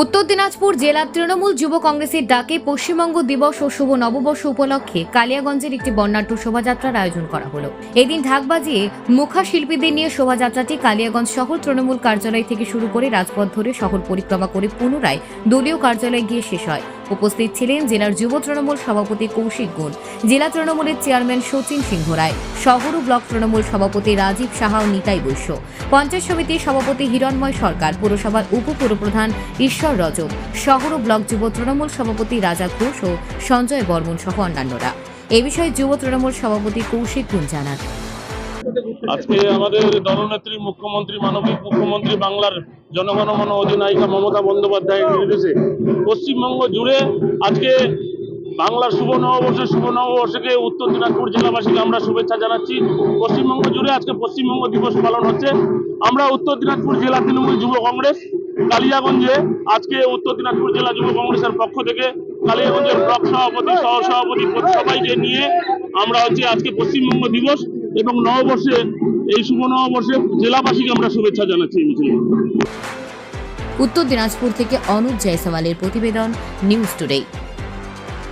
উত্তর দিনাজপুর জেলা তৃণমূল যুব কংগ্রেসের ডাকে পশ্চিমবঙ্গ দিবস ও শুভ নববর্ষ উপলক্ষে কালিয়াগঞ্জের একটি বর্ণাঢ্য শোভাযাত্রার আয়োজন করা হলো। এদিন ঢাক বাজিয়ে মুখা শিল্পীদের নিয়ে শোভাযাত্রাটি কালিয়াগঞ্জ শহর তৃণমূল কার্যালয় থেকে শুরু করে রাজপথ ধরে শহর পরিক্রমা করে পুনরায় দলীয় কার্যালয়ে গিয়ে শেষ হয়। উপস্থিত ছিলেন জেলার যুব তৃণমূল সভাপতি কৌশিক গুণ, জেলা তৃণমূলের চেয়ারম্যান সচিন সিংহ রায়, শহর ও ব্লক তৃণমূল সভাপতি রাজীব সাহা ও নিতাই বৈশ্য, পঞ্চায়েত সমিতির সভাপতি হিরণময় সরকার, পুরসভার উপপুরপ্রধান ঈশ্বর রজক, শহর ও ব্লক যুব তৃণমূল সভাপতি রাজা ঘোষ ও সঞ্জয় বর্মন সহ অন্যান্যরা। এ বিষয়ে যুব তৃণমূল সভাপতি কৌশিক গুণ জানান। আজকে আমাদের দলনেত্রী মুখ্যমন্ত্রী, মানবিক মুখ্যমন্ত্রী, বাংলার জনগণমন অধিনায়িকা মমতা বন্দ্যোপাধ্যায়ের নির্দেশে পশ্চিমবঙ্গ জুড়ে আজকে বাংলার শুভ নববর্ষের শুভ নববর্ষকে উত্তর দিনাজপুর জেলাবাসীকে আমরা শুভেচ্ছা জানাচ্ছি। পশ্চিমবঙ্গ জুড়ে আজকে পশ্চিমবঙ্গ দিবস পালন হচ্ছে। আমরা উত্তর দিনাজপুর জেলা তৃণমূল যুব কংগ্রেস, কালিয়াগঞ্জে আজকে উত্তর দিনাজপুর জেলা যুব কংগ্রেসের পক্ষ থেকে কালিয়াগঞ্জের ব্লক সভাপতি সহ সভাপতি সবাইকে নিয়ে আমরা হচ্ছে আজকে পশ্চিমবঙ্গ দিবস এবং নববর্ষে, এই শুভ নববর্ষে জেলাবাসীকে আমরা শুভেচ্ছা জানাচ্ছি এই মিছিলে। উত্তর দিনাজপুর থেকে অনুজ জয়সওয়ালের প্রতিবেদন নিউজ টুডে।